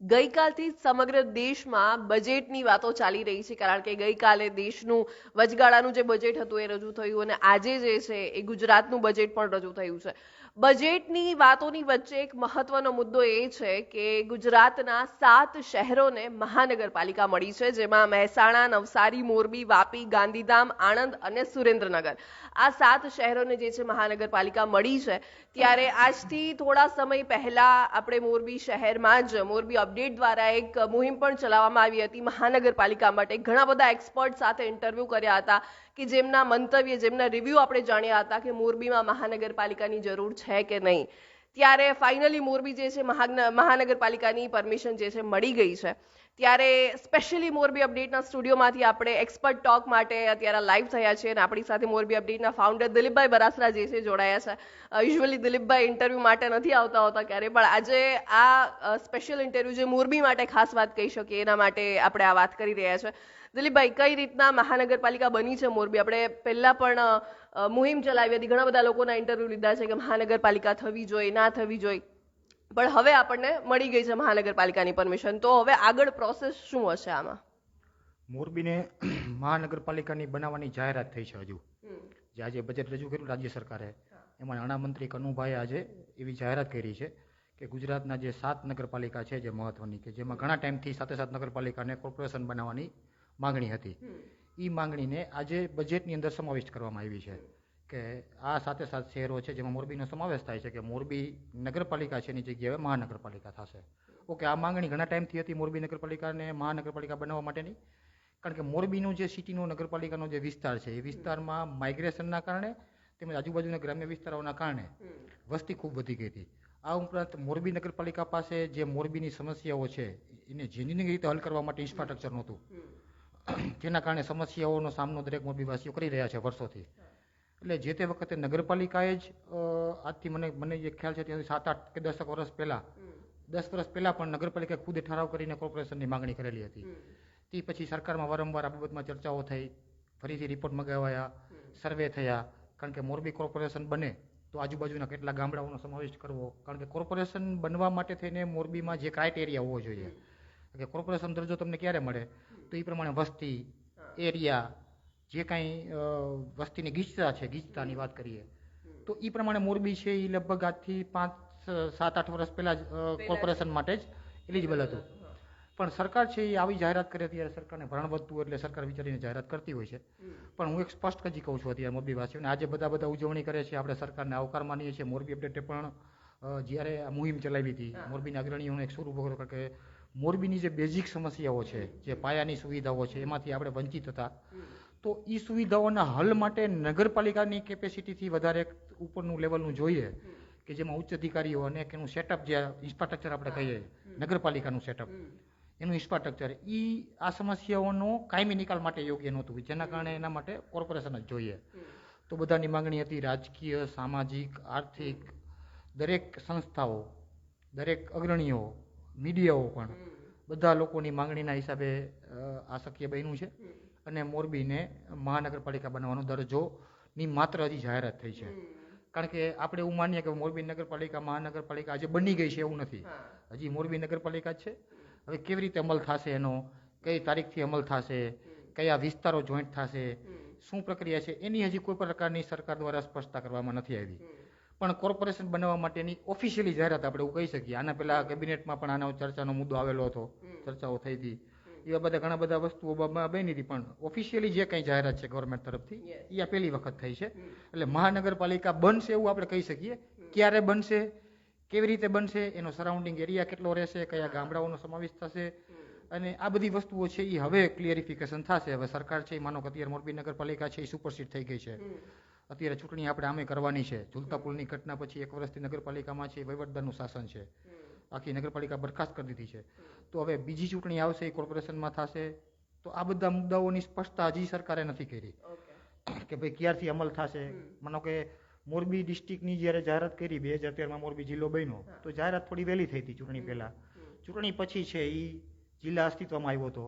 ગઈકાલથી સમગ્ર દેશમાં બજેટની વાતો ચાલી રહી છે, કારણ કે ગઈકાલે દેશનું વચગાળાનું જે બજેટ હતું એ રજૂ થયું અને આજે જે છે એ ગુજરાતનું બજેટ પણ રજૂ થયું છે. બજેટની વાતોની વચ્ચે એક મહત્વનો મુદ્દો એ છે કે ગુજરાતના સાત શહેરોને મહાનગરપાલિકા મળી છે, જેમાં મહેસાણા, નવસારી, મોરબી, વાપી, ગાંધીધામ, આણંદ અને સુરેન્દ્રનગર. આ સાત શહેરોને જે છે મહાનગરપાલિકા મળી છે. ત્યારે આજથી થોડા સમય પહેલા આપણે મોરબી શહેરમાં જ, મોરબી અપડેટ દ્વારા એક મુહિમ પણ ચલાવવામાં આવી હતી મહાનગરપાલિકા માટે. ઘણા બધા એક્સપર્ટ સાથે ઇન્ટરવ્યૂ કર્યા હતા. કે જેમના મંતવ્ય, જેમના રિવ્યૂ આપણે જાણ્યા હતા કે મોરબીમાં મહાનગરપાલિકાની જરૂર છે કે નહીં. ત્યારે ફાઇનલી મોરબી જે છે મહાનગરપાલિકાની પરમિશન જે છે, મળી ગઈ છે. ત્યારે સ્પેશિયલી મોરબી અપડેટના સ્ટુડિયોમાંથી આપણે એક્સપર્ટ ટોક માટે અત્યારે લાઈવ થયા છે અને આપણી સાથે મોરબી અપડેટના ફાઉન્ડર દિલીપભાઈ બરાસરા જે છે, જોડાયા છે. યુઝ્યુઅલી દિલીપભાઈ ઇન્ટરવ્યૂ માટે નથી આવતા હોતા ક્યારે, પણ આજે આ સ્પેશિયલ ઇન્ટરવ્યૂ જે મોરબી માટે ખાસ વાત કહી શકીએ, એના માટે આપણે આ વાત કરી રહ્યા છે. દિલીપભાઈ કઈ રીતના મહાનગરપાલિકા બની છે મોરબી? આપણે પહેલા પણ મુહિમ ચલાવી હતી ઘણા બધા લોકોના ઇન્ટરવ્યુ લીધા છે કે મહાનગરપાલિકા થવી જોઈએ ના થવી જોઈએ. પણ હવે આપણને મળી ગઈ છે મહાનગરપાલિકાની પરમિશન તો હવે આગળ પ્રોસેસ શું હશે આમાં? મોરબીને મહાનગરપાલિકાની બનાવવાની જાહેરાત થઈ છે હજુ. જે આજે બજેટ રજૂ કર્યું રાજ્ય સરકારે. એમાં નાણામંત્રી કનુભાઈ આજે એવી જાહેરાત કરી છે કે ગુજરાતના જે સાત નગરપાલિકા છે જે મહત્વની કે જેમાં ઘણા ટાઈમથી સાથે સાત નગરપાલિકાને કોર્પોરેશન બનાવવાની માંગણી હતી. એ માંગણીને આજે બજેટની અંદર સમાવિષ્ટ કરવામાં આવી છે કે આ સાથે સાત શહેરો છે જેમાં મોરબીનો સમાવેશ થાય છે કે મોરબી નગરપાલિકા છે એની જગ્યાએ મહાનગરપાલિકા થશે. ઓકે આ માંગણી ઘણા ટાઈમથી હતી મોરબી નગરપાલિકાને મહાનગરપાલિકા બનાવવા માટેની. કારણ કે મોરબીનું જે સિટીનો નગરપાલિકાનો જે વિસ્તાર છે એ વિસ્તારમાં માઇગ્રેશનના કારણે તેમજ આજુબાજુના ગ્રામ્ય વિસ્તારોના કારણે વસ્તી ખૂબ વધી ગઈ હતી. આ ઉપરાંત મોરબી નગરપાલિકા પાસે જે મોરબીની સમસ્યાઓ છે એને જેની રીતે હલ કરવા માટે ઇન્ફ્રાસ્ટ્રક્ચર નહોતું. જેના કારણે સમસ્યાઓનો સામનો દરેક મોરબીવાસીઓ કરી રહ્યા છે વર્ષોથી. એટલે જે તે વખતે નગરપાલિકાએ જ આજથી મને મને જે ખ્યાલ છે ત્યાંથી સાત આઠ કે દસક વર્ષ પહેલાં દસ વર્ષ પહેલાં પણ નગરપાલિકાએ ખુદ ઠરાવ કરીને કોર્પોરેશનની માંગણી કરેલી હતી. તે પછી સરકારમાં વારંવાર આ બાબતમાં ચર્ચાઓ થઈ ફરીથી રિપોર્ટ મગાવાયા સર્વે થયા. કારણ કે મોરબી કોર્પોરેશન બને તો આજુબાજુના કેટલા ગામડાઓનો સમાવેશ કરવો? કારણ કે કોર્પોરેશન બનવા માટે થઈને મોરબીમાં જે ક્રાઇટેરિયા હોવો જોઈએ. કે કોર્પોરેશન દરજ્જો તમને ક્યારે મળે તો એ પ્રમાણે વસ્તી એરિયા જે કાંઈ વસ્તીની ગીચતા છે ગીચતાની વાત કરીએ તો એ પ્રમાણે મોરબી છે એ લગભગ આજથી પાંચ સાત આઠ વર્ષ પહેલાં જ કોર્પોરેશન માટે જ એલિજિબલ હતું. પણ સરકાર છે એ આવી જાહેરાત કરે ત્યારે સરકારને ભરણ વધતું એટલે સરકાર વિચારીને જાહેરાત કરતી હોય છે. પણ હું એક સ્પષ્ટ હજી કહું છું અત્યારે મોરબીવાસીઓને. આજે બધા બધા ઉજવણી કરે છે આપણે સરકારને આવકાર માનીએ છીએ. મોરબી અપડેટે પણ જ્યારે આ મુહિમ ચલાવી હતી મોરબીના અગ્રણીઓને એક સ્વરૂપ કે મોરબીની જે બેઝિક સમસ્યાઓ છે જે પાયાની સુવિધાઓ છે એમાંથી આપણે વંચિત હતા. તો એ સુવિધાઓના હલ માટે નગરપાલિકાની કેપેસિટીથી વધારે ઉપરનું લેવલનું જોઈએ કે જેમાં ઉચ્ચ અધિકારીઓ અને એનું સેટઅપ જે ઇન્ફ્રાસ્ટ્રક્ચર આપણે કહીએ નગરપાલિકાનું સેટઅપ એનું ઇન્ફ્રાસ્ટ્રક્ચર એ આ સમસ્યાઓનો કાયમી નિકાલ માટે યોગ્ય નહોતું જેના કારણે એના માટે કોર્પોરેશન જ જોઈએ. તો બધાની માંગણી હતી રાજકીય સામાજિક આર્થિક દરેક સંસ્થાઓ દરેક અગ્રણીઓ મીડિયાઓ પણ બધા લોકોની માંગણીના હિસાબે આ શક્ય બન્યું છે. અને મોરબીને મહાનગરપાલિકા બનાવવાનો દરજ્જોની માત્ર હજી જાહેરાત થઈ છે. કારણ કે આપણે એવું માનીએ કે મોરબી નગરપાલિકા મહાનગરપાલિકા આજે બની ગઈ છે એવું નથી. હજી મોરબી નગરપાલિકા છે. હવે કેવી રીતે અમલ થશે એનો કઈ તારીખથી અમલ થશે કયા વિસ્તારો જોઈન્ટ થશે શું પ્રક્રિયા છે એની હજી કોઈ પ્રકારની સરકાર દ્વારા સ્પષ્ટતા કરવામાં નથી આવી. પણ કોર્પોરેશન બનાવવા માટેની ઓફિશિયલી જાહેરાત આપણે એવું કહી શકીએ. આના પહેલા કેબિનેટમાં પણ આનો ચર્ચાનો મુદ્દો આવેલો હતો. ચર્ચાઓ થઈ હતી. એવા બધા ઘણા બધા વસ્તુઓ બની હતી પણ ઓફિશિયલી જે કંઈ જાહેરાત છે ગવર્મેન્ટ તરફથી એ આ પહેલી વખત થઈ છે. એટલે મહાનગરપાલિકા બનશે એવું આપણે કહી શકીએ. ક્યારે બનશે કેવી રીતે બનશે એનો સરાઉન્ડિંગ એરિયા કેટલો રહેશે કયા ગામડાઓનો સમાવેશ થશે અને આ બધી વસ્તુઓ છે એ હવે ક્લિયરિફિકેશન થશે. હવે સરકાર છે એ માનો કે અત્યારે મોરબી નગરપાલિકા છે એ સુપરસીડ થઈ ગઈ છે. અત્યારે ચૂંટણી આપણે આમે કરવાની છે. ઝુલતા પુલની ઘટના પછી એક વર્ષથી નગરપાલિકામાં છે વહીવટદારનું શાસન છે. આખી નગરપાલિકા બરખાસ્ત કરી દીધી છે. તો હવે બીજી ચૂંટણી આવશે એ કોર્પોરેશનમાં થશે. તો આ બધા મુદ્દાઓની સ્પષ્ટતા હજી સરકારે નથી કરી. કે ભાઈ ક્યારથી અમલ થશે? માનો કે મોરબી ડિસ્ટ્રિક્ટની જ્યારે જાહેરાત કરી બે હજાર તેરમાં મોરબી જિલ્લો બન્યો તો જાહેરાત થોડી વહેલી થઈ હતી ચૂંટણી પહેલા. ચૂંટણી પછી છે એ જિલ્લા અસ્તિત્વમાં આવ્યો હતો.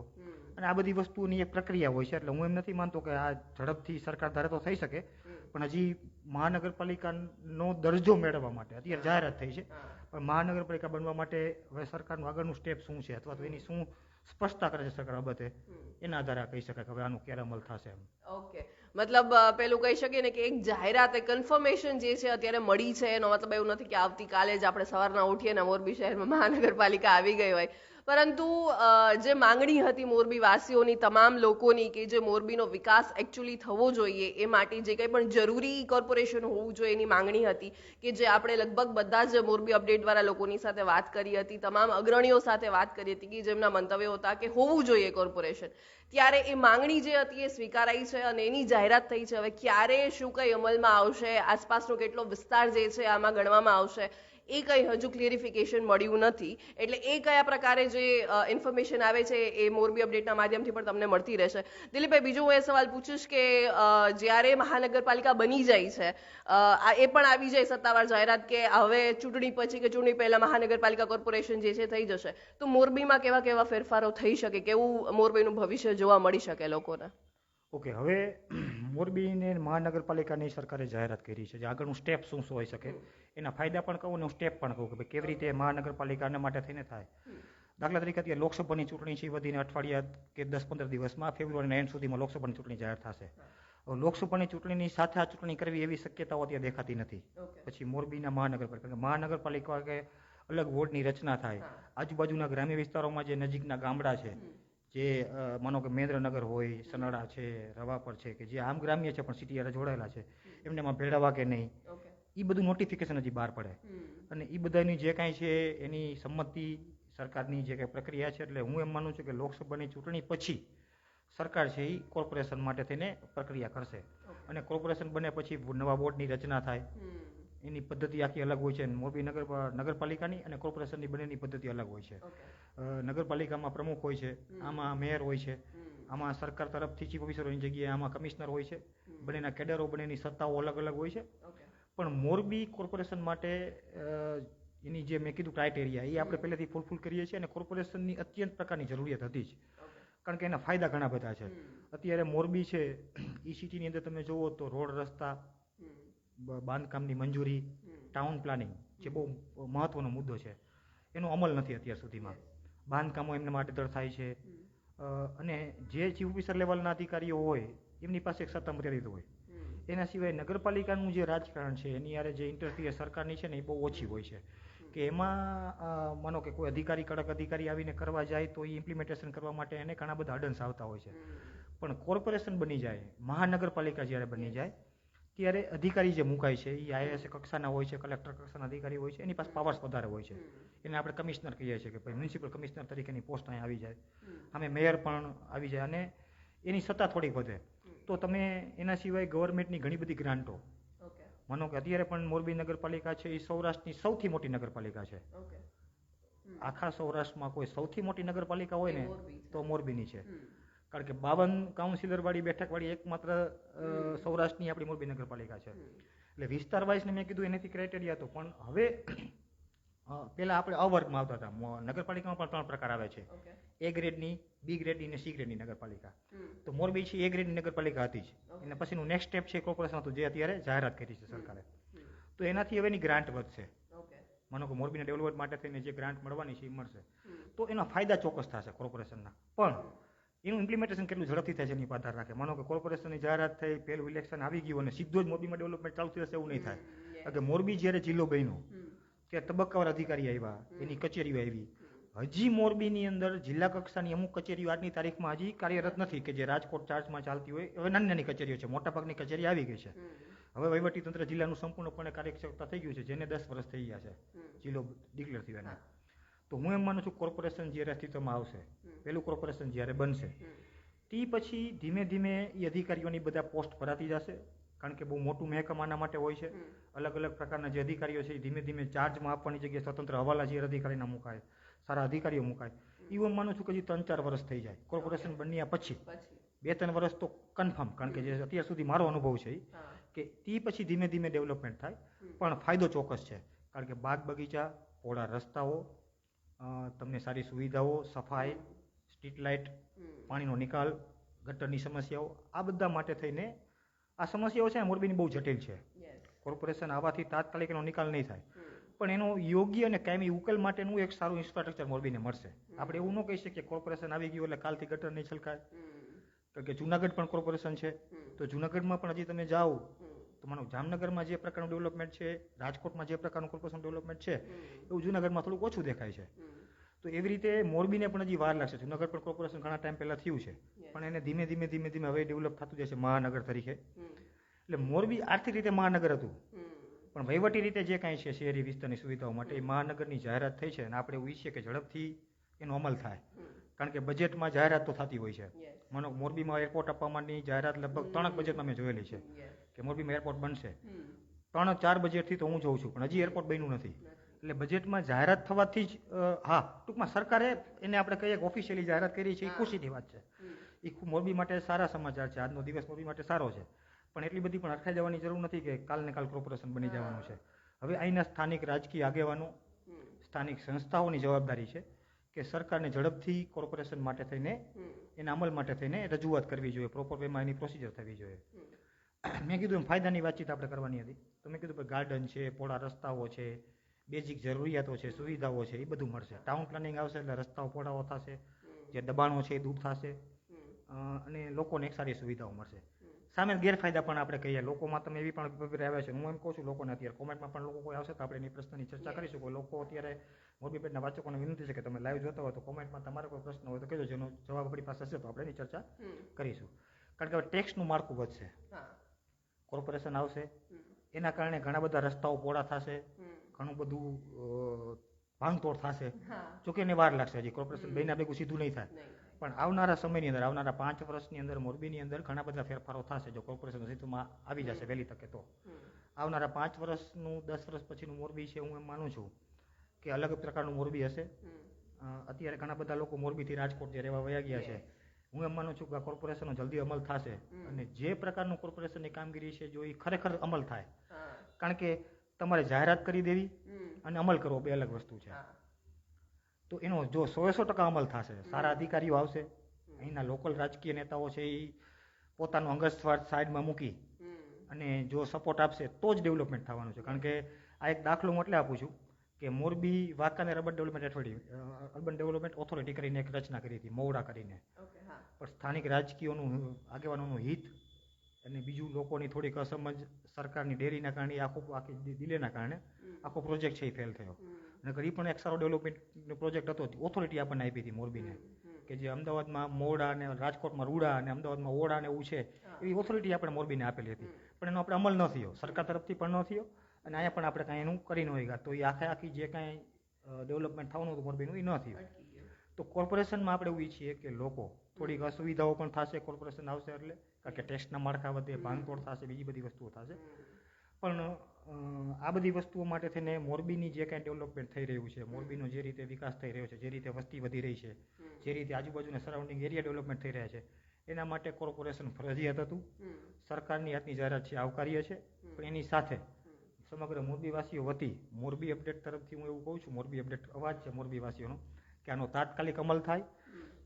અને આ બધી વસ્તુની એક પ્રક્રિયા હોય છે. એટલે હું એમ નથી માનતો કે આ ઝડપથી સરકાર ધારે તો થઈ શકે. પણ હજી મહાનગરપાલિકાનો દરજ્જો મેળવવા માટે અત્યારે જાહેરાત થઈ છે. પણ મહાનગરપાલિકા બનવા માટે હવે સરકારનું આગળનું સ્ટેપ શું છે? અથવા તો એની શું સ્પષ્ટતા કરે છે સરકાર બાબતે? એના આધારે કહી શકાય કે હવે આનું ક્યારે અમલ થશે એમ. ઓકે. મતલબ પેલું કહી શકીએ ને કે એક જાહેરાત કન્ફર્મેશન જે છે અત્યારે મળી છે. એનો મતલબ એવું નથી કે આવતીકાલે જ આપણે સવારના ઉઠીએ ને મોરબી શહેરમાં મહાનગરપાલિકા આવી ગઈ હોય. પરંતુ જે માંગણી હતી મોરબી વાસીઓની તમામ લોકોની કે જે મોરબીનો વિકાસ એકચ્યુઅલી થવો જોઈએ એ માટે જે કંઈ પણ જરૂરી કોર્પોરેશન હોવું જોઈએ એની માંગણી હતી કે જે આપણે લગભગ બધા જ મોરબી અપડેટ દ્વારા લોકોની સાથે વાત કરી હતી, તમામ અગ્રણીઓ સાથે વાત કરી હતી કે જેમના મંતવ્યો હતા કે હોવું જોઈએ કોર્પોરેશન ત્યારે એ માંગણી જે હતી એ સ્વીકારાઈ છે અને એની જાહેરાત થઈ છે. હવે ક્યારે શું કંઈ અમલમાં આવશે, આસપાસનો કેટલો વિસ્તાર જે છે આમાં ગણવામાં આવશે એ કંઈ હજુ ક્લિયરિફિકેશન મળ્યું નથી. એટલે એ કયા પ્રકારે જે ઇન્ફોર્મેશન આવે છે એ મોરબી અપડેટના માધ્યમથી પણ તમને મળતી રહેશે. દિલીપભાઈ, બીજું હું એ સવાલ પૂછીશ કે જ્યારે મહાનગરપાલિકા બની જાય છે એ પણ આવી જાય સત્તાવાર જાહેરાત કે હવે ચૂંટણી પછી કે ચૂંટણી પહેલા મહાનગરપાલિકા કોર્પોરેશન જે છે થઈ જશે. તો મોરબીમાં કેવા કેવા ફેરફારો થઈ શકે? કેવું મોરબીનું ભવિષ્ય જોવા મળી શકે લોકોને? ઓકે હવે મોરબીને મહાનગરપાલિકાની સરકારે જાહેરાત કરી છે જે આગળનું સ્ટેપ શું શું હોઈ શકે એના ફાયદા પણ કહું અને હું સ્ટેપ પણ કહું કે ભાઈ કેવી રીતે મહાનગરપાલિકાને માટે થઈને થાય. દાખલા તરીકે અત્યારે લોકસભાની ચૂંટણી છે વધીને અઠવાડિયા કે દસ પંદર દિવસમાં ફેબ્રુઆરીના એન્ડ સુધીમાં લોકસભાની ચૂંટણી જાહેર થશે. લોકસભાની ચૂંટણીની સાથે આ ચૂંટણી કરવી એવી શક્યતાઓ અત્યારે દેખાતી નથી. પછી મોરબીના મહાનગરપાલિકા મહાનગરપાલિકા કે અલગ વોર્ડની રચના થાય. આજુબાજુના ગ્રામ્ય વિસ્તારોમાં જે નજીકના ગામડા છે જે માનો કે મહેન્દ્રનગર હોય સનાડા છે રવાપર છે કે જે આમ ગ્રામ્ય છે પણ સિટી જોડાયેલા છે એમને એમાં ભેળાવા કે નહીં એ બધું નોટિફિકેશન હજી બહાર પડે. અને એ બધાની જે કાંઈ છે એની સંમતિ સરકારની જે કાંઈ પ્રક્રિયા છે એટલે હું એમ માનું છું કે લોકસભાની ચૂંટણી પછી સરકાર છે એ કોર્પોરેશન માટે થઈને પ્રક્રિયા કરશે. અને કોર્પોરેશન બને પછી નવા બોર્ડની રચના થાય. એની પદ્ધતિ આખી અલગ હોય છે. મોરબી નગર નગરપાલિકાની અને કોર્પોરેશનની બંનેની પદ્ધતિ અલગ હોય છે. નગરપાલિકામાં પ્રમુખ હોય છે. આમાં મેયર હોય છે. આમાં સરકાર તરફથી ચીફ ઓફિસરોની જગ્યાએ આમાં કમિશનર હોય છે. બંનેના કેડરો બંનેની સત્તાઓ અલગ અલગ હોય છે. પણ મોરબી કોર્પોરેશન માટે એની જે મેં કીધું ક્રાઇટેરિયા એ આપણે પહેલેથી ફૂલફિલ કરીએ છીએ અને કોર્પોરેશનની અત્યંત પ્રકારની જરૂરિયાત હતી જ. કારણ કે એના ફાયદા ઘણા બધા છે. અત્યારે મોરબી છે ઈ સિટીની અંદર તમે જુઓ તો રોડ રસ્તા બાંધકામની મંજૂરી ટાઉન પ્લાનિંગ જે બહુ મહત્વનો મુદ્દો છે. એનો અમલ નથી અત્યાર સુધીમાં. બાંધકામો એમના માટે દર થાય છે. અને જે ચીફ ઓફિસર લેવલના અધિકારીઓ હોય એમની પાસે એક સત્તા મર્યાદિત હોય. એના સિવાય નગરપાલિકાનું જે રાજકારણ છે એની યારે જે ઇન્ટરફિયર સરકારની છે ને એ બહુ ઓછી હોય છે. કે એમાં માનો કે કોઈ અધિકારી કડક અધિકારી આવીને કરવા જાય તો એ ઇમ્પ્લિમેન્ટેશન કરવા માટે એને ઘણા બધા અડન્સ આવતા હોય છે. પણ કોર્પોરેશન બની જાય મહાનગરપાલિકા જ્યારે બની જાય ત્યારે અધિકારી જે મુકાય છે એ આઈએસ કક્ષાના હોય છે કલેક્ટર કક્ષાના અધિકારી હોય છે એની પાસે પાવર્સ વધારે હોય છે. એને આપણે કમિશનર કહીએ છીએ કે ભાઈ મ્યુનિસિપલ કમિશનર તરીકેની પોસ્ટ અહીં આવી જાય. અમે મેયર પણ આવી જાય અને એની સત્તા થોડીક વધે. તો તમે એના સિવાય ગવર્મેન્ટની ઘણી બધી ગ્રાન્ટો. માનો કે અત્યારે પણ મોરબી નગરપાલિકા છે એ સૌરાષ્ટ્રની સૌથી મોટી નગરપાલિકા છે. આખા સૌરાષ્ટ્રમાં કોઈ સૌથી મોટી નગરપાલિકા હોય ને. તો મોરબીની છે. કારણ કે બાવન કાઉન્સિલર વાળી બેઠક વાળી એકમાત્ર સૌરાષ્ટ્રની આપણી મોરબી નગરપાલિકા છે. એટલે વિસ્તાર વાઇઝ મેં કીધું એનાથી ક્રાઇટેરિયા હતો પણ હવે અ, આપણે અવર્ગમાં આવતા હતા. નગરપાલિકામાં પણ ત્રણ પ્રકાર આવે છે. એ ગ્રેડની બી ગ્રેડની અને સી ગ્રેડની નગરપાલિકા. તો મોરબી છે એ ગ્રેડની નગરપાલિકા હતી જ. એના પછીનું નેક્સ્ટ સ્ટેપ છે કોર્પોરેશન હતું જે અત્યારે જાહેરાત કરી છે સરકારે. તો એનાથી હવેની ગ્રાન્ટ વધશે. માનો કે મોરબીના ડેવલપમેન્ટ માટે થઈને જે ગ્રાન્ટ મળવાની છે એ મળશે. તો એના ફાયદા ચોક્કસ થશે કોર્પોરેશનના પણ એનું ઇમ્પ્લિમેન્ટેશન કેટલું ઝડપથી થાય છે એની આધાર રાખે. માનો કે કોર્પોરેશનની જાહેરાત થઈ પહેલું ઇલેક્શન આવી ગયું અને સીધો જ મોરબીમાં ડેવલપમેન્ટ ચાલુ થશે એવું નહીં થાય. કે મોરબી જ્યારે જિલ્લો બન્યો ત્યારે તબક્કાવાર અધિકારી આવ્યા એની કચેરીઓ આવી. હજી મોરબીની અંદર જિલ્લા કક્ષાની અમુક કચેરીઓ આજની તારીખમાં હજી કાર્યરત નથી કે જે રાજકોટ ચાર્જમાં ચાલતી હોય. હવે નાની નાની કચેરીઓ છે મોટાભાગની કચેરી આવી ગઈ છે. હવે વહીવટીતંત્ર જિલ્લાનું સંપૂર્ણપણે કાર્યક્ષમતા થઈ ગયું છે જેને દસ વર્ષ થઈ ગયા છે. જિલ્લો ડિક્લેર થયો એને. તો હું એમ માનું છું કોર્પોરેશન જ્યારે અસ્તિત્વમાં આવશે પહેલું કોર્પોરેશન જ્યારે બનશે તે પછી ધીમે ધીમે એ અધિકારીઓની બધા પોસ્ટ ભરાતી જશે કારણ કે બહુ મોટું મહેકમ આના માટે હોય છે. અલગ અલગ પ્રકારના જે અધિકારીઓ છે એ ધીમે ધીમે ચાર્જમાં આપવાની જગ્યાએ સ્વતંત્ર હવાલા જે અધિકારીના મુકાય સારા અધિકારીઓ મુકાય. એ હું માનું છું કે હજી ત્રણ ચાર વર્ષ થઈ જાય. કોર્પોરેશન બન્યા પછી. બે ત્રણ વર્ષ તો કન્ફર્મ કારણ કે જે અત્યાર સુધી મારો અનુભવ છે કે તે પછી ધીમે ધીમે ડેવલપમેન્ટ થાય. પણ ફાયદો ચોક્કસ છે કારણ કે બાગ બગીચા પહોળા રસ્તાઓ તમને સારી સુવિધાઓ સફાઈ સ્ટ્રીટ લાઇટ પાણીનો નિકાલ ગટરની સમસ્યાઓ આ બધા માટે થઈને આ સમસ્યાઓ છે મોરબીની બહુ જટિલ છે. કોર્પોરેશન આવવાથી તાત્કાલિક એનો નિકાલ નહીં થાય. પણ એનો યોગ્ય અને કાયમી ઉકેલ માટેનું એક સારું ઇન્ફ્રાસ્ટ્રક્ચર મોરબીને મળશે. આપણે એવું ન કહી શકીએ કોર્પોરેશન આવી ગયું એટલે કાલથી ગટર નહીં છલકાય. કારણ કે જુનાગઢ પણ કોર્પોરેશન છે. તો જુનાગઢમાં પણ હજી તમે જાઓ. તો માનો જામનગરમાં જે પ્રકારનું ડેવલપમેન્ટ છે રાજકોટમાં જે પ્રકારનું કોર્પોરેશન ડેવલપમેન્ટ છે એવું જુનાગઢમાં થોડુંક ઓછું દેખાય છે. તો એવી રીતે મોરબીને પણ હજી વાર લાગશે. જુનાગઢ પણ કોર્પોરેશન ઘણા ટાઈમ પહેલાં થયું છે. પણ એને ધીમે ધીમે ધીમે ધીમે હવે ડેવલપ થતું જશે મહાનગર તરીકે. એટલે મોરબી આર્થિક રીતે મહાનગર હતું. પણ વહીવટી રીતે જે કાંઈ છે શહેરી વિસ્તારની સુવિધાઓ માટે એ મહાનગરની જાહેરાત થઈ છે અને આપણે એવું ઈચ્છીએ કે ઝડપથી એનો અમલ થાય. કારણ કે બજેટમાં જાહેરાત તો થતી હોય છે. માનો મોરબીમાં એરપોર્ટ આપવાની જાહેરાત લગભગ ત્રણક બજેટમાં મેં જોયેલી છે. કે મોરબીમાં એરપોર્ટ બનશે. ત્રણ ચાર બજેટથી તો હું જોઉં છું પણ હજી એરપોર્ટ બન્યું નથી. એટલે બજેટમાં જાહેરાત થવાથી જ હા ટૂંકમાં સરકારે એને આપણે કહીએ કે ઓફિશિયલી જાહેરાત કરી છે એ ખુશીની વાત છે. એ મોરબી માટે સારા સમાચાર છે. આજનો દિવસ મોરબી માટે સારો છે. પણ એટલી બધી પણ અટકાઈ જવાની જરૂર નથી કે કાલને કાલ કોર્પોરેશન બની જવાનું છે. હવે અહીંના સ્થાનિક રાજકીય આગેવાનો સ્થાનિક સંસ્થાઓની જવાબદારી છે. કે સરકારને ઝડપથી કોર્પોરેશન માટે થઈને એના અમલ માટે થઈને રજૂઆત કરવી જોઈએ. પ્રોપર વેમાં એની પ્રોસિજર થવી જોઈએ. મેં કીધું એમ ફાયદાની વાતચીત આપણે કરવાની હતી. તો મેં કીધું કે ગાર્ડન છે પોળા રસ્તાઓ છે બેઝિક જરૂરિયાતો છે સુવિધાઓ છે એ બધું મળશે. ટાઉન પ્લાનિંગ આવશે એટલે રસ્તાઓ પોળાઓ થશે. જે દબાણો છે એ દૂર થશે. અને લોકોને એક સારી સુવિધાઓ મળશે. સામે ગેરફાયદા પણ આપણે કહીએ. લોકોમાં તમે એવી પણ અભિપ્રાય આવ્યા છે. હું એમ કહું છું લોકોને અત્યારે કોમેન્ટમાં પણ લોકો કોઈ આવશે તો આપણે એની પ્રશ્નની ચર્ચા કરીશું. કોઈ લોકો અત્યારે મોરબી પેટના વાચકોને વિનંતી છે કે તમે લાઈવ જોતા હોય તો કોમેન્ટમાં તમારે કોઈ પ્રશ્ન હોય તો કહેજો. જેનો જવાબ આપણી પાસે હશે તો આપણે એની ચર્ચા કરીશું. કારણ કે હવે ટેક્સનું માળખું વધશે. કોર્પોરેશન આવશે. એના કારણે ઘણા બધા રસ્તાઓ પોળા થશે. ઘણું બધું ભાંગતોડ થશે. જોકે એને વાર લાગશે હજી. કોર્પોરેશન બેના ભેગું સીધું નહીં થાય. પણ આવનારા સમયની અંદર આવનારા પાંચ વર્ષની અંદર મોરબીની અંદર ઘણા બધા ફેરફારો થશે જો કોર્પોરેશન અસ્તિત્વમાં આવી જશે વહેલી તકે તો. આવનારા પાંચ વર્ષનું દસ વર્ષ પછીનું મોરબી છે હું એમ માનું છું કે અલગ પ્રકારનું મોરબી હશે. અત્યારે ઘણા બધા લોકો મોરબીથી રાજકોટ જે રહેવા વયા ગયા છે. હું એમ માનું છું કે આ કોર્પોરેશનનો જલ્દી અમલ થશે અને જે પ્રકારનું કોર્પોરેશનની કામગીરી છે જો એ ખરેખર અમલ થાય. કારણ કે તમારે જાહેરાત કરી દેવી અને અમલ કરવો બે અલગ વસ્તુ છે. તો એનો જો સો સો ટકા અમલ થશે સારા અધિકારીઓ આવશે. અહીંના લોકલ રાજકીય નેતાઓ છે એ પોતાનો અંગત સ્વાર્થ સાઈડમાં મૂકી અને જો સપોર્ટ આપશે તો જ ડેવલપમેન્ટ થવાનું છે. કારણ કે આ એક દાખલો હું એટલે આપું છું કે મોરબી વાંકાનેર અર્બન ડેવલપમેન્ટ અઠવાડિયું અર્બન ડેવલપમેન્ટ ઓથોરિટી કરીને એક રચના કરી હતી મોવડા કરીને. પણ સ્થાનિક રાજકીયોનું આગેવાનોનું હિત અને બીજું લોકોની થોડીક અસમજ સરકારની ડેરીના કારણે આખો આખી ડીલેના કારણે આખો પ્રોજેક્ટ છે એ ફેલ થયો. નકર એ પણ એક સારો ડેવલપમેન્ટ પ્રોજેક્ટ હતો. ઓથોરિટી આપણને આપી હતી મોરબીને. કે જે અમદાવાદમાં મોડા અને રાજકોટમાં રૂડા અને અમદાવાદમાં ઓડા ને એવું છે એવી ઓથોરિટી આપણે મોરબીને આપેલી હતી. પણ એનો આપણે અમલ ન થયો. સરકાર તરફથી પણ ન થયો અને અહીંયા પણ આપણે કાંઈ એનું કરી ન ગયા તો એ આખે આખી જે કાંઈ ડેવલપમેન્ટ થવાનું હતું મોરબીનું એ ન થયું. તો કોર્પોરેશનમાં આપણે એવું ઈચ્છીએ કે લોકો થોડીક અસુવિધાઓ પણ થશે કોર્પોરેશન આવશે એટલે. કારણ કે ટેક્સના માળખા વધે ભાંગતોડ થશે બીજી બધી વસ્તુઓ થશે. પણ આ બધી વસ્તુઓ માટે થઈને મોરબીની જે કાંઈ ડેવલપમેન્ટ થઈ રહ્યું છે, મોરબીનો જે રીતે વિકાસ થઈ રહ્યો છે, જે રીતે વસ્તી વધી રહી છે, જે રીતે આજુબાજુના સરાઉન્ડિંગ એરિયા ડેવલપમેન્ટ થઈ રહ્યા છે, એના માટે કોર્પોરેશન ફરજિયાત હતું. સરકારની હાથની જાહેરાત છે, આવકાર્ય છે, પણ એની સાથે સમગ્ર મોરબીવાસીઓ વતી મોરબી અપડેટ તરફથી હું એવું કહું છું, મોરબી અપડેટ અવાજ છે મોરબીવાસીઓનો, કે આનો તાત્કાલિક અમલ થાય.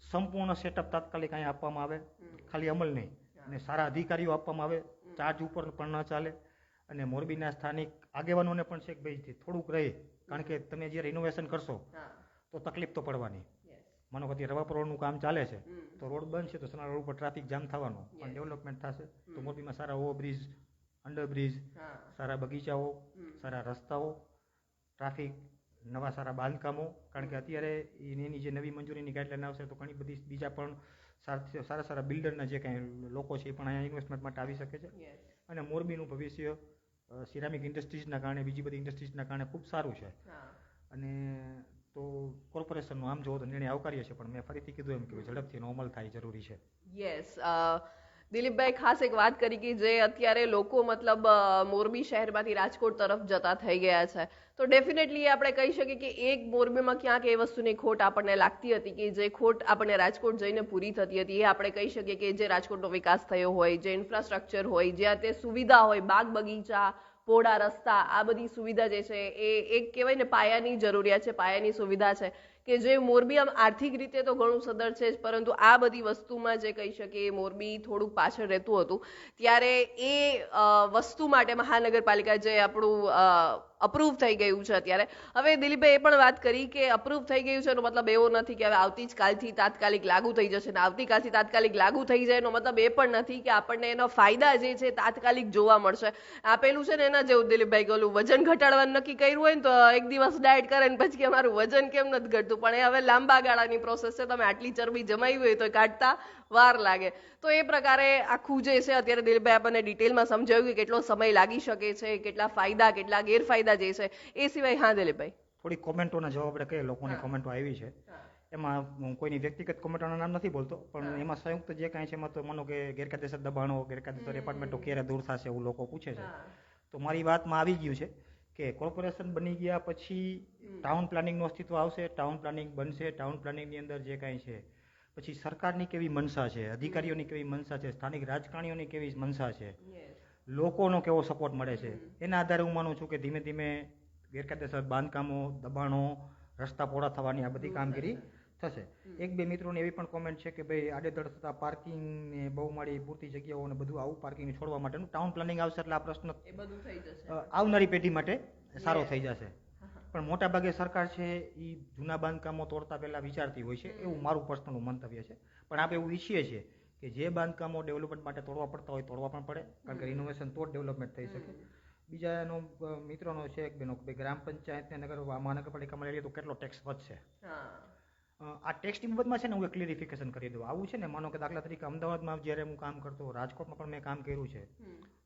સંપૂર્ણ સેટઅપ તાત્કાલિક અહીંયા આપવામાં આવે. ખાલી અમલ નહીં, અને સારા અધિકારીઓ આપવામાં આવે. ચાર્જ ઉપર પણ ન ચાલે. અને મોરબીના સ્થાનિક આગેવાનોને પણ છે કે ભાઈ થોડુંક રહે કારણ કે તમે જ્યારે ઇનોવેશન કરશો તો તકલીફ તો પડવાની. માનો કે રવાપર રોડનું કામ ચાલે છે તો રોડ બંધ છે તો સના રોડ ઉપર ટ્રાફિક જામ થવાનો પણ ડેવલપમેન્ટ થશે તો મોરબીમાં સારા ઓવરબ્રિજ અંડરબ્રિજ સારા બગીચાઓ સારા રસ્તાઓ ટ્રાફિક નવા સારા બાંધકામો કારણ કે અત્યારે એની જે નવી મંજૂરીની ગાઈડલાઈન આવશે તો ઘણી બધી બીજા પણ સારા સારા બિલ્ડરના જે કાંઈ લોકો છે એ પણ અહીંયા ઇન્વેસ્ટમેન્ટ માટે આવી શકે છે. અને મોરબીનું ભવિષ્ય સિરામિક ઇન્ડસ્ટ્રીઝના કારણે બીજી બધી ઇન્ડસ્ટ્રીઝના કારણે ખૂબ સારું છે. અને તો કોર્પોરેશનનો આમ જોવો તો નિર્ણય આવકાર્ય છે પણ મેં ફરીથી કીધું એમ કે ઝડપથી એનો અમલ થાય જરૂરી છે. યસ દિલીપભાઈ ખાસ એક વાત કરી કે જે અત્યારે લોકો મતલબ મોરબી શહેરમાંથી રાજકોટ તરફ જતા થઈ ગયા છે. તો ડેફિનેટલી આપણે કહી શકીએ કે એક મોરબીમાં ક્યાંક એ વસ્તુની ખોટ આપણને લાગતી હતી કે જે ખોટ આપણને રાજકોટ જઈને પૂરી થતી હતી. એ આપણે કહી શકીએ કે જે રાજકોટનો વિકાસ થયો હોય, જે ઇન્ફ્રાસ્ટ્રક્ચર હોય, જ્યાં તે સુવિધા હોય, બાગ બગીચા, પોળા રસ્તા, આ બધી સુવિધા જે છે એ એક કહેવાય ને પાયાની જરૂરિયાત છે, પાયાની સુવિધા છે. કે જે મોરબી આમ આર્થિક રીતે તો ઘણું સદર છે જ, પરંતુ આ બધી વસ્તુમાં જે કહી શકીએ મોરબી થોડુંક પાછળ રહેતું હતું. ત્યારે એ વસ્તુ માટે મહાનગરપાલિકા જે આપણું અપ્રૂવ થઈ ગયું છે અત્યારે. હવે દિલીપભાઈ એ પણ વાત કરી કે અપ્રૂવ થઈ ગયું છે એનો મતલબ એવો નથી કે હવે આવતી જ કાલથી તાત્કાલિક લાગુ થઈ જશે ને આવતીકાલથી તાત્કાલિક લાગુ થઈ જાય એનો મતલબ એ પણ નથી કે આપણને એનો ફાયદા જે છે તાત્કાલિક જોવા મળશે. આપેલું છે ને એના જેવું દિલીપભાઈ ઓલું વજન ઘટાડવાનું નક્કી કર્યું હોય ને તો એક દિવસ ડાયટ કરે ને પછી કે મારું વજન કેમ નથી ઘટતું? પણ એ હવે લાંબા ગાળાની પ્રોસેસ છે. તમે આટલી ચરબી જમાવી હોય તો કાઢતા વાર લાગે. તો એ પ્રકારે આખું જે છે અત્યારે દિલભાઈ આપણને ડિટેલમાં સમજાવ્યું કે કેટલો સમય લાગી શકે છે કેટલા ફાયદા કેટલા ગેરફાયદા જે છે. એ સિવાય હા દિલીપભાઈ. થોડી કોમેન્ટોના જવાબ આપણે કહીએ લોકોની કોમેન્ટો આવી છે. એમાં હું કોઈની વ્યક્તિગત કોમેન્ટોના નામ નથી બોલતો પણ એમાં સંયુક્ત જે કાંઈ છે એમાં તો માનો કે ગેરકાયદેસર દબાણો ગેરકાયદેસર એપાર્ટમેન્ટો ક્યારે દૂર થશે એવું લોકો પૂછે છે. તો મારી વાતમાં આવી ગયું છે. કે કોર્પોરેશન બની ગયા પછી ટાઉન પ્લાનિંગનું અસ્તિત્વ આવશે ટાઉન પ્લાનિંગ બનશે ટાઉન પ્લાનિંગની અંદર જે કાંઈ છે. પછી સરકારની કેવી મનસા છે અધિકારીઓની કેવી મનસા છે સ્થાનિક રાજકારણીઓની કેવી મનસા છે લોકોનો કેવો સપોર્ટ મળે છે. એના આધારે હું માનું છું કે ધીમે ધીમે ગેરકાયદેસર બાંધકામો દબાણો રસ્તા પહોળા થવાની આ બધી કામગીરી થશે. એક બે મિત્રોની એવી પણ કોમેન્ટ છે કે ભાઈ આડેધડ થતા પાર્કિંગ ને બહુ માળી પૂરતી જગ્યાઓ અને બધું આવું પાર્કિંગ છોડવા માટેનું ટાઉન પ્લાનિંગ આવશે એટલે આ પ્રશ્ન આવનારી પેઢી માટે સારો થઈ જશે. પણ મોટા ભાગે સરકાર છે એ જૂના બાંધકામો તોડતા પહેલા વિચારતી હોય છે. એવું મારું પર્સનલ મંતવ્ય છે. પણ આપણે એવું ઈચ્છીએ છીએ કે જે બાંધકામો ડેવલપમેન્ટ માટે તોડવા પડતા હોય તોડવા પણ પડે. કારણ કે રિનોવેશન તો જ ડેવલપમેન્ટ થઈ શકે. બીજાનો મિત્રોનો છે એક બેનો કે ગ્રામ પંચાયતને નગર મહાનગરપાલિકામાં લઈએ તો કેટલો ટેક્સ વધશે? આ ટેક્સની બાબતમાં છે ને હું એક ક્લેરિફિકેશન કરી દઉં. આવું છે ને માનો કે દાખલા તરીકે અમદાવાદમાં જ્યારે હું કામ કરતો રાજકોટમાં પણ મેં કામ કર્યું છે.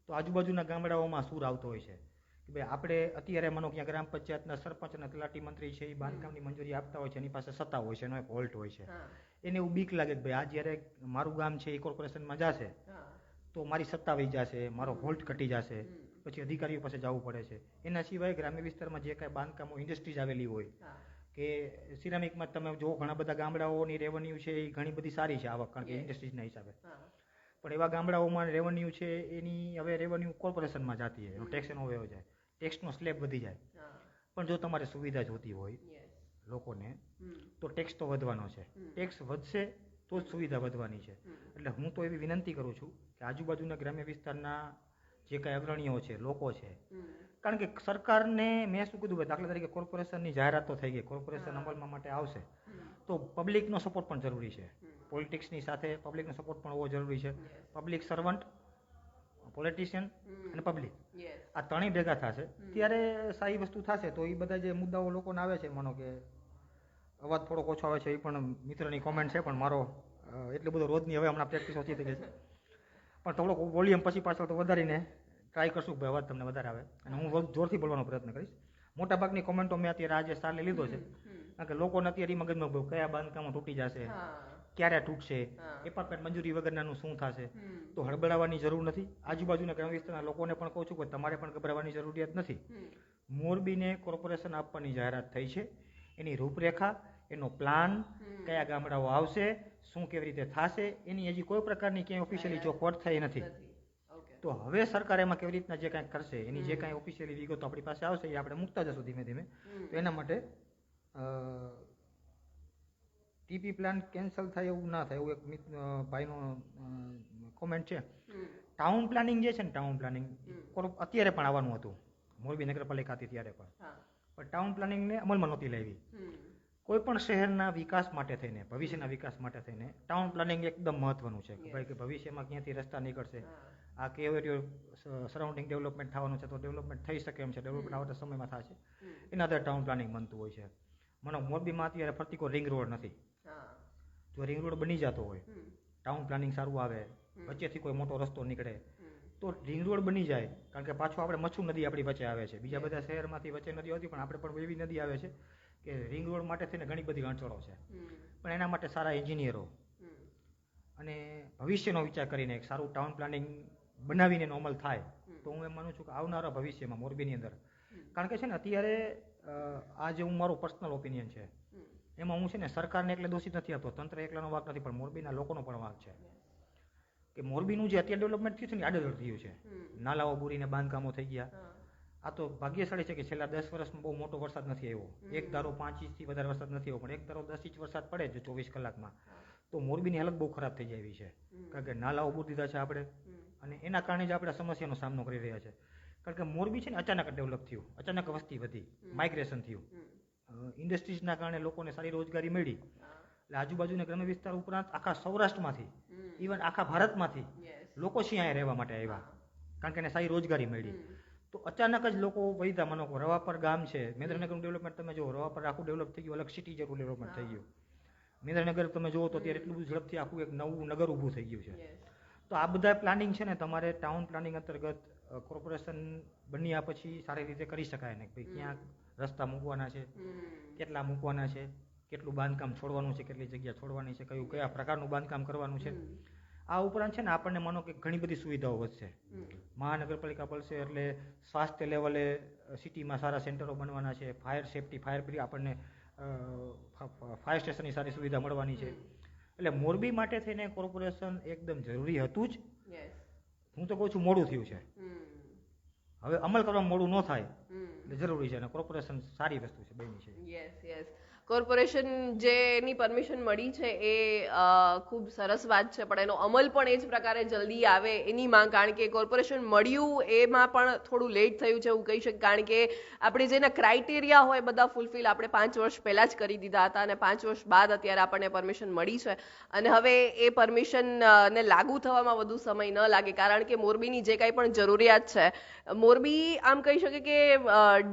તો આજુબાજુના ગામડાઓમાં સૂર આવતો હોય છે. કે ભાઈ આપણે અત્યારે માનો કે ગ્રામ પંચાયતના સરપંચ અને તલાટી મંત્રી છે એ બાંધકામની મંજૂરી આપતા હોય છે એની પાસે સત્તા હોય છે એનો એક હોલ્ટ હોય છે. એને એવું બીક લાગે કે ભાઈ આ જ્યારે મારું ગામ છે એ કોર્પોરેશનમાં જશે તો મારી સત્તા વહી જશે મારો હોલ્ટ ઘટી જશે પછી અધિકારીઓ પાસે જવું પડે છે. એના સિવાય ગ્રામ્ય વિસ્તારમાં જે કાંઈ બાંધકામો ઇન્ડસ્ટ્રીઝ આવેલી હોય કે સિરામિકમાં તમે જો ઘણા બધા ગામડાઓની રેવન્યુ છે એ ઘણી બધી સારી છે આવક કારણ કે. ઇન્ડસ્ટ્રીઝના હિસાબે. પણ એવા ગામડાઓમાં રેવન્યુ છે એની હવે રેવન્યુ કોર્પોરેશનમાં જતી હોય ટેક્સ એનો વયો જાય ટેક્સનો સ્લેબ વધી જાય. પણ જો તમારે સુવિધા જોતી હોય લોકોને તો ટેક્સ તો વધવાનો છે. ટેક્સ વધશે તો જ સુવિધા વધવાની છે. એટલે હું તો એવી વિનંતી કરું છું કે આજુબાજુના ગ્રામ્ય વિસ્તારના જે કાંઈ અગ્રણીઓ છે લોકો છે. કારણ કે સરકારને મેં શું કીધું દાખલા તરીકે કોર્પોરેશનની જાહેરાતો થઈ ગઈ કોર્પોરેશન. અમલમાં માટે આવશે. તો પબ્લિકનો સપોર્ટ પણ જરૂરી છે. પોલિટિક્સની સાથે પબ્લિકનો સપોર્ટ પણ હોવો જરૂરી છે. પબ્લિક સર્વન્ટ પોલિટિશિયન અને પબ્લિક. આ ત્રણેય ભેગા થશે. ત્યારે સારી વસ્તુ થશે તો એ બધા જે મુદ્દાઓ લોકોને આવે છે માનો કે અવાજ થોડોક ઓછો આવે છે એ પણ મિત્રની કોમેન્ટ છે પણ મારો એટલો બધો રોજની હવે હમણાં પ્રેક્ટિસ ઓછી થઈ ગઈ છે. પણ થોડોક વોલ્યુમ પછી પાછળ તો વધારીને ટ્રાય કરશું ભાઈ અવાજ તમને વધારે આવે. અને હું વધુ જોરથી બોલવાનો પ્રયત્ન કરીશ. મોટાભાગની કોમેન્ટો મેં અત્યારે આજે સાલે લીધો છે. કારણ કે લોકોને અત્યારે મગજમાં કયા બાંધકામો તૂટી જશે ક્યારે તૂટશે. એપાર્ટમેન્ટ મંજૂરી વગરનાનું શું થશે? તો હડબડાવવાની જરૂર નથી. આજુબાજુના ગ્રામ વિસ્તારના લોકોને પણ કહું છું કે તમારે પણ ગભરાવાની જરૂરિયાત નથી. મોરબીને કોર્પોરેશન આપવાની જાહેરાત થઈ છે. એની રૂપરેખા એનો પ્લાન કયા ગામડાઓ આવશે શું કેવી રીતે થશે એની હજી કોઈ પ્રકારની ક્યાંય ઓફિશિયલી ચોખવટ થઈ નથી. તો હવે સરકાર એમાં કેવી રીતના જે કાંઈ કરશે એની જે કાંઈ ઓફિશિયલી વિગતો આપણી પાસે આવશે એ આપણે મૂકતા જશું ધીમે ધીમે. તો એના માટે ટીપી પ્લાન કેન્સલ થાય એવું ના થાય એવું એક મિત ભાઈનો કોમેન્ટ છે. ટાઉન પ્લાનિંગ જે છે ને ટાઉન પ્લાનિંગ અત્યારે પણ આવવાનું હતું. મોરબી નગરપાલિકા હતી ત્યારે પણ. પણ ટાઉન પ્લાનિંગને અમલમાં નહોતી લાવી. કોઈ પણ શહેરના વિકાસ માટે થઈને ભવિષ્યના વિકાસ માટે થઈને ટાઉન પ્લાનિંગ એકદમ મહત્વનું છે કે ભાઈ કે ભવિષ્યમાં ક્યાંથી રસ્તા નીકળશે? આ કેવો સરાઉન્ડિંગ ડેવલપમેન્ટ થવાનું છે તો ડેવલપમેન્ટ થઈ શકે એમ છે. ડેવલપમેન્ટ આવતા સમયમાં થશે. એના આધારે ટાઉન પ્લાનિંગ બનતું હોય છે. મને મોરબીમાં અત્યારે ફરતી કોઈ રિંગ રોડ નથી. જો રિંગ રોડ બની જતો હોય ટાઉન પ્લાનિંગ સારું આવે વચ્ચેથી કોઈ મોટો રસ્તો નીકળે તો રિંગ રોડ બની જાય. કારણ કે પાછું આપણે મચ્છુ નદી આપણી વચ્ચે આવે છે. બીજા બધા શહેરમાંથી વચ્ચે નદી હોતી પણ આપણે પણ એવી નદી આવે છે કે રિંગ રોડ માટે થઈને ઘણી બધી અડચણો છે. પણ એના માટે સારા એન્જિનિયરો. અને ભવિષ્યનો વિચાર કરીને એક સારું ટાઉન પ્લાનિંગ બનાવીને એનો અમલ થાય તો હું એમ માનું છું કે આવનારા ભવિષ્યમાં મોરબીની અંદર. કારણ કે છે ને અત્યારે આ જે હું મારું પર્સનલ ઓપિનિયન છે એમાં હું છે ને સરકારને એટલે દોષિત નથી આપતો તંત્ર એકલાનો વાક નથી પણ મોરબીના લોકોનો પણ વાક છે. કે મોરબીનું જે અત્યારે ડેવલપમેન્ટ થયું છે ને આડેધડ થયું છે. નાલાઓ બુરીને બાંધકામો થઈ ગયા. આ તો ભાગ્યશાળી છે કે છેલ્લા દસ વર્ષમાં બહુ મોટો વરસાદ નથી આવ્યો. એક ધારો પાંચ ઇંચથી વધારે વરસાદ નથી આવ્યો પણ એક ધારો દસ ઇંચ વરસાદ પડે છે ચોવીસ કલાકમાં. તો મોરબીની હાલત બહુ ખરાબ થઈ જાય છે. કારણ કે નાલાઓ બહુ દીધા છે આપણે. અને એના કારણે જ આપણે સમસ્યાનો સામનો કરી રહ્યા છે. કારણ કે મોરબી છે ને અચાનક ડેવલપ થયું. અચાનક વસ્તી વધી. માઇગ્રેશન થયું. ઇન્ડસ્ટ્રીઝના કારણે લોકોને સારી રોજગારી મળી. એટલે આજુબાજુના ગ્રામ્ય વિસ્તાર ઉપરાંત આખા સૌરાષ્ટ્રમાંથી ઇવન આખા ભારતમાંથી લોકો છે અહીંયા રહેવા માટે આવ્યા. કારણ કે એને સારી રોજગારી મળી. તો અચાનક જ લોકો વધ્યા માનો રવા રવાપર ગામ છે મેંદ્રનગરનું ડેવલપમેન્ટ તમે જુઓ રવાપર આખું ડેવલપ થઈ ગયું અલગ સિટી જેવું ડેવલપમેન્ટ થઈ ગયું. મેંદ્રનગર તમે જુઓ તો અત્યારે એટલું બધું ઝડપથી આખું એક નવું નગર ઊભું થઈ ગયું છે. તો આ બધા પ્લાનિંગ છે ને તમારે ટાઉન પ્લાનિંગ અંતર્ગત કોર્પોરેશન બન્યા પછી સારી રીતે કરી શકાય ને ભાઈ ક્યાં રસ્તા મૂકવાના છે કેટલા મૂકવાના છે કેટલું બાંધકામ છોડવાનું છે કેટલી જગ્યા છોડવાની છે કયું કયા પ્રકારનું બાંધકામ કરવાનું છે. આ ઉપરાંત છે ને આપણને માનો કે ઘણી બધી સુવિધાઓ વધશે. મહાનગરપાલિકા પડશે એટલે સ્વાસ્થ્ય લેવલે સિટીમાં સારા સેન્ટરો બનવાના છે ફાયર સેફટી ફાયર બ્રિગેડ આપણને ફાયર સ્ટેશનની સારી સુવિધા મળવાની છે. એટલે મોરબી માટે થઈને કોર્પોરેશન એકદમ જરૂરી હતું જ. હું તો કહું છું મોડું થયું છે. હવે અમલ કરવામાં મોડું ન થાય. એટલે જરૂરી છે અને કોર્પોરેશન સારી વસ્તુ છે બની છે. યસ યસ કોર્પોરેશન જે એની પરમિશન મળી છે એ ખૂબ સરસ વાત છે, પણ એનો અમલ પણ એ જ પ્રકારે જલ્દી આવે એની માંગ. કારણ કે કોર્પોરેશન મળ્યું, એમાં પણ થોડું લેટ થયું છે એવું કહી શકીએ કારણ કે આપણે જેના ક્રાઇટેરિયા હોય બધા ફૂલફિલ આપણે પાંચ વર્ષ પહેલાં જ કરી દીધા હતા અને પાંચ વર્ષ બાદ અત્યારે આપણને પરમિશન મળી છે. અને હવે એ પરમિશન ને લાગુ થવામાં વધુ સમય ન લાગે, કારણ કે મોરબીની જે કાંઈ પણ જરૂરિયાત છે, મોરબી આમ કહી શકે કે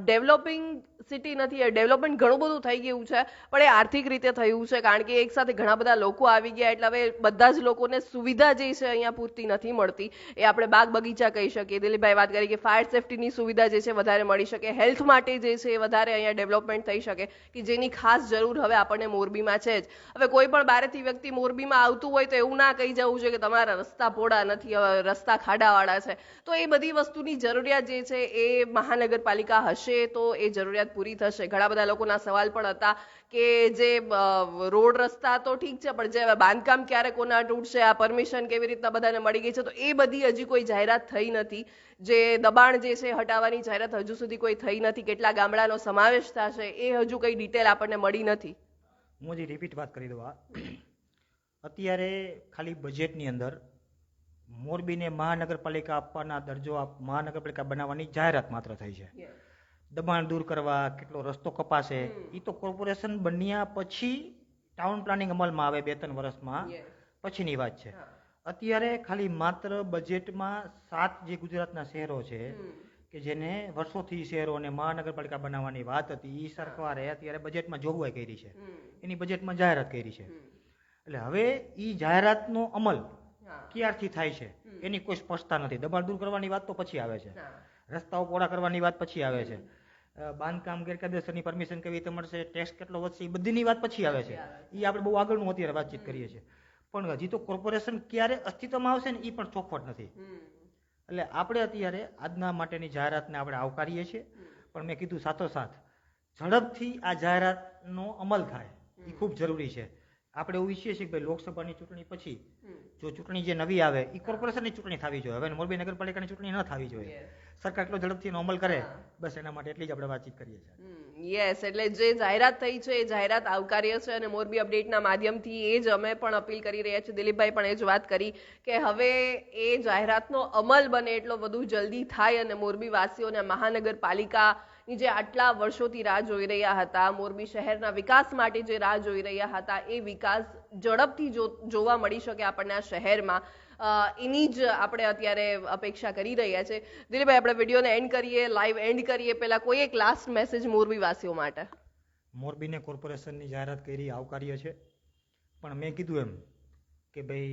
ડેવલપિંગ સિટી નથી ડેવલપમેન્ટ ઘણું બધું થઈ ગયું છે, પણ એ આર્થિક રીતે થયું છે, કારણ કે એક સાથે ઘણા બધા લોકો આવી ગયા, એટલે હવે બધા જ લોકોને સુવિધા જે છે અહીંયા પૂરતી નથી મળતી. એ આપણે બાગ બગીચા કહી શકીએ. દિલીપભાઈ વાત કરી કે ફાયર સેફટીની સુવિધા જે છે વધારે મળી શકે. હેલ્થ માટે જે છે એ વધારે અહીંયા ડેવલપમેન્ટ થઈ શકે, કે જેની ખાસ જરૂર હવે આપણને મોરબીમાં છે જ. હવે કોઈ પણ બારેથી વ્યક્તિ મોરબીમાં આવતું હોય તો એવું ના કહી જવું જોઈએ કે તમારા રસ્તા પોડા નથી, હવે રસ્તા ખાડાવાળા છે. તો એ બધી વસ્તુની જરૂરિયાત જે છે એ મહાનગરપાલિકા હશે તો એ જરૂરિયાત પૂરી થશે. ઘણા બધા લોકોના સવાલ પણ હતા કે જે રોડ રસ્તા તો ઠીક છે પણ જે બાંધકામ ક્યારે કોના તૂટશે આ પરમિશન કેવી રીતના બધાને મળી ગઈ છે તો એ બધી હજી કોઈ જાહેરાત થઈ નથી. જે દબાણ જે છે હટાવવાની જાહેરાત હજુ સુધી કોઈ થઈ નથી. કેટલા ગામડાનો સમાવેશ થશે એ હજુ કઈ ડિટેલ આપણને મળી નથી. હું હજી રિપીટ વાત કરી દઉં અત્યારે ખાલી બજેટની અંદર મોરબીને મહાનગરપાલિકા આપવાના દરજ્જો મહાનગરપાલિકા બનાવવાની જાહેરાત માત્ર થઈ છે. દબાણ દૂર કરવા કેટલો રસ્તો કપાશે એ તો કોર્પોરેશન બન્યા પછી ટાઉન પ્લાનિંગ અમલમાં આવે બે ત્રણ વર્ષમાં પછીની વાત છે. અત્યારે ખાલી માત્ર બજેટમાં સાત જે ગુજરાતના શહેરો છે કે જેને વર્ષોથી શહેરોને મહાનગરપાલિકા બનાવવાની વાત હતી એ સરકારે અત્યારે બજેટમાં જોગવાઈ કરી છે. એની બજેટમાં જાહેરાત કરી છે. એટલે હવે એ જાહેરાતનો અમલ ક્યારથી થાય છે એની કોઈ સ્પષ્ટતા નથી. દબાણ દૂર કરવાની વાત તો પછી આવે છે. રસ્તાઓ પહોળા કરવાની વાત પછી આવે છે. બાંધકામ ગેરકાયદેસરની પરમિશન કેવી રીતે મળશે ટેક્સ કેટલો વધશે એ બધીની વાત પછી આવે છે. એ આપણે બહુ આગળનું અત્યારે વાતચીત કરીએ છીએ. પણ હજી તો કોર્પોરેશન ક્યારે અસ્તિત્વમાં આવશે ને એ પણ ચોખવટ નથી. એટલે આપણે અત્યારે આજના માટેની જાહેરાતને આપણે આવકારીએ છીએ. પણ મેં કીધું સાથોસાથ ઝડપથી આ જાહેરાતનો અમલ થાય. એ ખૂબ જરૂરી છે. આપણે એવું ઈચ્છીએ છીએ કે લોકસભાની ચૂંટણી પછી જો ચૂંટણી જે નવી આવે એ કોર્પોરેશનની ચૂંટણી થવી જોઈએ. હવે મોરબી નગરપાલિકાની ચૂંટણી ન થવી જોઈએ. સરકાર એટલો ઝડપથી અમલ કરે બસ એના માટે એટલી જ આપણે વાતચીત કરીએ છીએ. યસ એટલે જે જાહેરાત થઈ છે એ જાહેરાત આવકાર્ય છે અને મોરબી અપડેટના માધ્યમથી એ જ અમે પણ અપીલ કરી રહ્યા છીએ. દિલીપભાઈ પણ એ જ વાત કરી કે હવે એ જાહેરાતનો અમલ બને એટલો વધુ જલ્દી થાય અને મોરબી વાસીઓને જે આટલા વર્ષોથી રાહ જોઈ રહ્યા હતા, મોરબી શહેરના વિકાસ માટે જે રાહ જોઈ રહ્યા હતા, એ વિકાસ ઝડપથી જોવા મળી શકે આપણને આ શહેરમાં. એની જ આપણે અત્યારે અપેક્ષા કરી રહ્યા છે. દિલીપભાઈ, આપણે વિડીયોને એન્ડ કરીએ લાઈવ એન્ડ કરીએ. પહેલાં કોઈ એક લાસ્ટ મેસેજ મોરબી વાસીઓ માટે? મોરબીને કોર્પોરેશનની જાહેરાત કરી, આવકાર્ય છે. પણ મેં કીધું એમ કે ભાઈ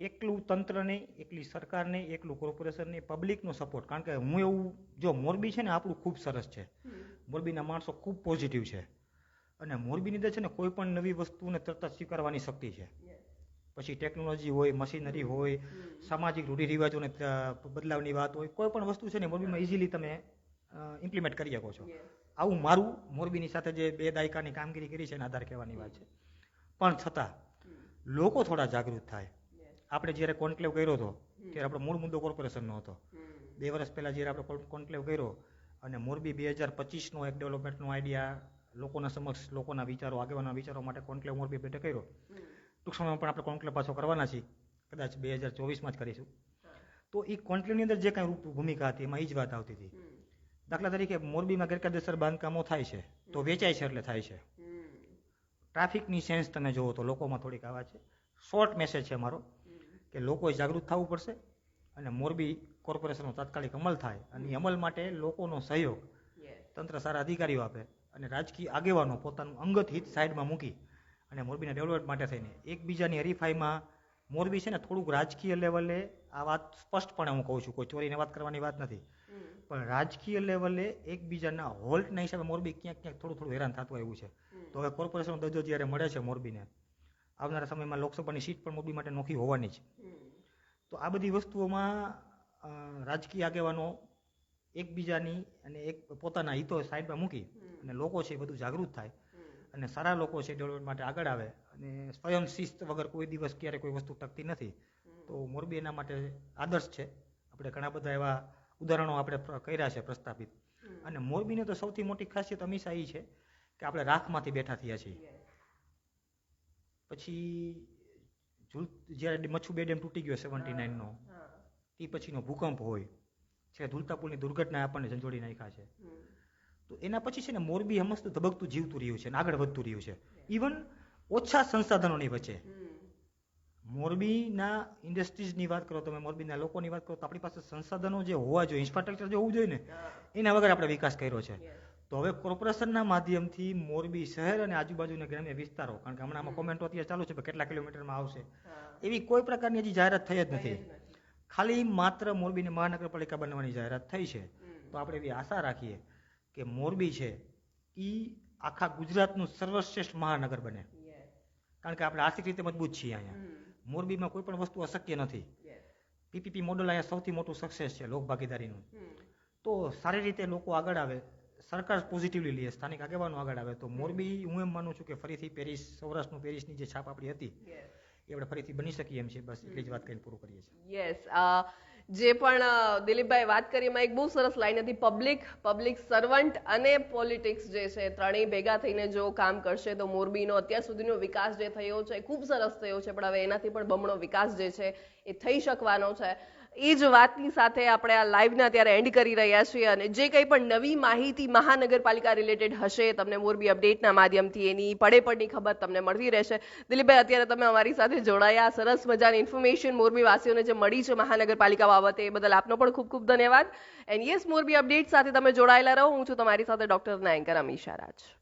એકલું તંત્ર નહીં એકલી સરકાર નહીં એકલું કોર્પોરેશન નહીં પબ્લિકનો સપોર્ટ કારણ કે હું એવું જો મોરબી છે ને આપણું ખૂબ સરસ છે. મોરબીના માણસો ખૂબ પોઝિટિવ છે. અને મોરબીની અંદર છે ને કોઈ પણ નવી વસ્તુને તરત જ સ્વીકારવાની શક્તિ છે. પછી ટેકનોલોજી હોય મશીનરી હોય સામાજિક રૂઢિરિવાજોને બદલાવની વાત હોય કોઈ પણ વસ્તુ છે ને મોરબીમાં ઇઝીલી તમે ઇમ્પ્લિમેન્ટ કરી શકો છો. આવું મારું મોરબીની સાથે જે બે દાયકાની કામગીરી કરી છે એના આધાર કહેવાની વાત છે. પણ છતાં લોકો થોડા જાગૃત થાય. આપણે જ્યારે કોન્ક્લેવ કર્યો હતો ત્યારે આપણો મૂળ મુદ્દો કોર્પોરેશનનો હતો. બે વર્ષ પહેલાં જ્યારે આપણે કોન્ક્લેવ કર્યો અને મોરબી બે હજાર પચીસનો એક ડેવલપમેન્ટનો આઈડિયા લોકોના સમક્ષ લોકોના વિચારો આગેવાના વિચારો માટે કોન્ક્લેવ મોરબી બેઠક કર્યો. ટૂંક સમયમાં પણ આપણે કોન્ક્લેવ પાછો કરવાના છીએ. કદાચ બે હજાર ચોવીસમાં જ કરીશું. તો એ કોન્ક્લેવની અંદર જે કાંઈ ભૂમિકા હતી એમાં એ જ વાત આવતી હતી. દાખલા તરીકે મોરબીમાં ગેરકાયદેસર બાંધકામો થાય છે તો વેચાય છે એટલે થાય છે. ટ્રાફિકની સેન્સ તમે જુઓ તો લોકોમાં થોડીક આવા છે. શોર્ટ મેસેજ છે મારો. કે લોકોએ જાગૃત થવું પડશે અને મોરબી કોર્પોરેશનનો તાત્કાલિક અમલ થાય અને એ અમલ માટે લોકોનો સહયોગ તંત્ર સારા અધિકારીઓ આપે અને રાજકીય આગેવાનો પોતાનું અંગત હિત સાઈડમાં મૂકી અને મોરબીના ડેવલપમેન્ટ માટે થઈને એકબીજાની હરીફાઈમાં મોરબી છે ને થોડુંક રાજકીય લેવલે આ વાત સ્પષ્ટપણે હું કહું છું કોઈ ચોરીને વાત કરવાની વાત નથી. પણ રાજકીય લેવલે એકબીજાના હોલ્ટના હિસાબે મોરબી ક્યાંક ક્યાંક થોડું થોડું હેરાન થતું આવ્યું છે. તો હવે કોર્પોરેશનનો દરજ્જો જ્યારે મળે છે મોરબીને આવનારા સમયમાં લોકસભાની સીટ પણ મોરબી માટે નોખી હોવાની છે. તો આ બધી વસ્તુઓમાં રાજકીય આગેવાનો એકબીજાની અને એક પોતાના હિતો સાઈડમાં મૂકી અને લોકો છે બધું જાગૃત થાય અને સારા લોકો છે ડેવલપમેન્ટ માટે આગળ આવે અને સ્વયં શિસ્ત વગર કોઈ દિવસ ક્યારે કોઈ વસ્તુ ટકતી નથી. તો મોરબી એના માટે આદર્શ છે. આપણે ઘણા બધા એવા ઉદાહરણો આપણે કર્યા છે પ્રસ્થાપિત. અને મોરબીને તો સૌથી મોટી ખાસિયત હંમેશા એ છે કે આપણે રાખમાંથી બેઠા થયા છીએ. પછી જ્યારે મચ્છુ બે ડેમ તૂટી ગયો સેવન્ટી નાઇનનો એ પછીનો ભૂકંપ હોય છે ધુલતા પુલની દુર્ઘટનાએ આપણને ઝંઝોડી નાખ્યા છે. તો એના પછી છે ને મોરબી હમસ્તું ધબકતું જીવતું રહ્યું છે આગળ વધતું રહ્યું છે. ઇવન ઓછા સંસાધનોની વચ્ચે. મોરબીના ઇન્ડસ્ટ્રીઝની વાત કરો તમે મોરબીના લોકોની વાત કરો તો આપણી પાસે સંસાધનો જે હોવા જોઈએ ઇન્ફ્રાસ્ટ્રક્ચર જે હોવું જોઈએ ને એના વગર આપણે વિકાસ કર્યો છે. તો હવે કોર્પોરેશનના માધ્યમથી મોરબી શહેર અને આજુબાજુના ગ્રામ્ય વિસ્તારો કારણ કે હમણાં આમાં કોમેન્ટો અત્યારે ચાલુ છે કે કેટલા કિલોમીટરમાં આવશે. એવી કોઈ પ્રકારની હજી જાહેરાત થઈ જ નથી. ખાલી માત્ર મોરબીની મહાનગરપાલિકા બનવાની જાહેરાત થઈ છે. તો આપણે એવી આશા રાખીએ કે મોરબી છે એ આખા ગુજરાતનું સર્વશ્રેષ્ઠ મહાનગર બને. કારણ કે આપણે આર્થિક રીતે મજબૂત છીએ અહીંયા. મોરબીમાં કોઈ પણ વસ્તુ અશક્ય નથી. પીપીપી મોડલ અહીંયા સૌથી મોટું સક્સેસ છે લોક ભાગીદારીનું તો સારી રીતે લોકો આગળ આવે. સરકાર પોઝિટિવલી લે સ્થાનિક આગેવાનો આગળ આવે તો મોરબી હું એમ માનું છું કે ફરીથી પેરિસ સૌરાષ્ટ્રનું પેરિસની જે છાપ આપણી હતી એ આપણે ફરીથી બની શકીએ એમ છે બસ એટલી જ વાત કરીને પૂરું કરીએ છીએ. યસ જે પણ દિલીપભાઈ વાત કરી એમાં એક બહુ સરસ લાઈન હતી પબ્લિક પબ્લિક સર્વન્ટ અને પોલિટિક્સ જે છે ત્રણેય ભેગા થઈને જો કામ કરશે તો મોરબીનો અત્યાર સુધીનો વિકાસ જે થયો છે ખૂબ સરસ થયો છે પણ હવે એનાથી પણ બમણો વિકાસ જે છે એ થઈ શકવાનો છે. એ જ વાતની સાથે આપણે આ લાઈવને અત્યારે એન્ડ કરી રહ્યા છીએ અને જે કંઈ પણ નવી માહિતી મહાનગરપાલિકા રિલેટેડ હશે, તમને મોરબી અપડેટના માધ્યમથી એની પડે પડની ખબર તમને મળતી રહેશે. દિલીપભાઈ, અત્યારે તમે અમારી સાથે જોડાયા, સરસ મજાની ઇન્ફોર્મેશન મોરબી વાસીઓને જે મળી છે મહાનગરપાલિકા બાબતે એ બદલ આપનો પણ ખૂબ ખૂબ ધન્યવાદ. એન્ડ યસ મોરબી અપડેટ સાથે તમે જોડાયેલા રહો. હું છું તમારી સાથે ડોક્ટર એન્કર અમીશા રાજ